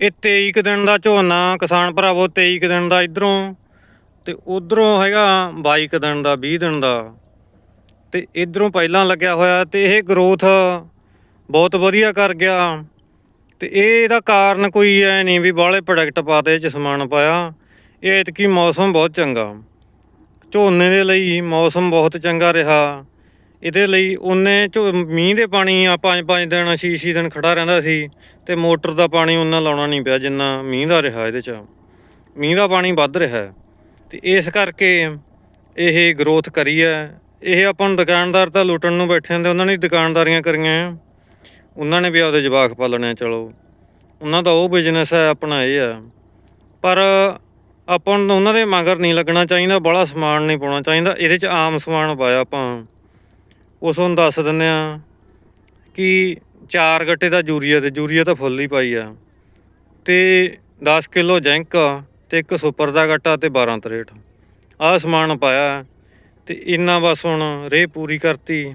ਇਹ 23 ਕੁ ਦਿਨ ਦਾ ਝੋਨਾ, ਕਿਸਾਨ ਭਰਾਵੋ 23 ਕੁ ਦਿਨ ਦਾ ਇਧਰੋਂ ਤੇ ਉਧਰੋਂ ਹੈਗਾ 22 ਕੁ ਦਿਨ ਦਾ 20 ਦਿਨ ਦਾ। ਤੇ ਇਧਰੋਂ ਪਹਿਲਾਂ ਲੱਗਿਆ ਹੋਇਆ ਤੇ ਇਹ ਗਰੋਥ ਬਹੁਤ ਵਧੀਆ ਕਰ ਗਿਆ। ਤੇ ਇਹ ਇਹਦਾ ਕਾਰਨ ਕੋਈ ਐ ਨਹੀਂ ਵੀ ਬਾਹਲੇ ਪ੍ਰੋਡਕਟ ਪਾਤੇ ਚ ਸਮਾਨ ਪਾਇਆ। ਇਹ ਐਤਕੀ ਮੌਸਮ ਬਹੁਤ ਚੰਗਾ। ਝੋਨੇ ਦੇ ਲਈ ਮੌਸਮ ਬਹੁਤ ਚੰਗਾ ਰਿਹਾ। ਇਹਦੇ ਲਈ ਉਹਨੇ ਝੋ ਮੀਂਹ ਦੇ ਪਾਣੀ ਆ ਪੰਜ ਪੰਜ ਦਿਨ ਛੇ ਛੇ ਦਿਨ ਖੜਾ ਰਹਿੰਦਾ ਸੀ ਤੇ ਮੋਟਰ ਦਾ ਪਾਣੀ ਉਹਨਾਂ ਲਾਉਣਾ ਨਹੀਂ ਪਿਆ ਜਿੰਨਾ ਮੀਂਹ ਦਾ ਰਿਹਾ ਇਹਦੇ ਚ। ਮੀਂਹ ਦਾ ਪਾਣੀ ਵੱਧ ਰਿਹਾ ਹੈ ਤੇ ਇਸ ਕਰਕੇ ਇਹ ਗਰੋਥ ਕਰੀ ਹੈ। ਇਹ ਆਪਾਂ ਨੂੰ ਦੁਕਾਨਦਾਰ ਤਾਂ ਲੁੱਟਣ ਨੂੰ ਬੈਠੇ ਹੁੰਦੇ ਉਹਨਾਂ ਨੇ ਦੁਕਾਨਦਾਰੀਆਂ ਕਰੀਆਂ। ਉਹਨਾਂ ਨੇ ਵੀ ਆਪਦੇ ਜਵਾਕ ਪਾਲਣੇ ਆ, ਚਲੋ। ਉਹਨਾਂ ਦਾ ਉਹ ਬਿਜ਼ਨਸ ਹੈ ਆਪਣਾ ਇਹ ਆ ਪਰ ਆਪਾਂ ਨੂੰ ਉਹਨਾਂ ਦੇ ਮਗਰ ਨਹੀਂ ਲੱਗਣਾ ਚਾਹੀਦਾ ਬੜਾ ਸਮਾਨ ਨਹੀਂ ਪਾਉਣਾ ਚਾਹੀਦਾ। ਇਹਦੇ ਚ ਆਮ ਸਮਾਨ ਪਾਇਆ ਆਪਾਂ। ਉਸ ਨੂੰ ਦੱਸ ਦਿੰਦੇ ਆ ਕਿ ਚਾਰ ਗੱਟੇ ਦਾ ਯੂਰੀਆ ਤੇ ਯੂਰੀਆ ਤਾਂ ਫੁੱਲ ਹੀ ਪਾਈ ਆ। ਤੇ 10 ਕਿਲੋ ਜ਼ਿੰਕ ਤੇ ਇੱਕ ਸੁਪਰ ਦਾ ਗੱਟਾ ਤੇ 12 ਤਰੇਟ। ਆਹ ਸਮਾਨ ਪਾਇਆ ਤੇ ਇੰਨਾ ਬਸ ਹੁਣ ਰੇ ਪੂਰੀ ਕਰਤੀ।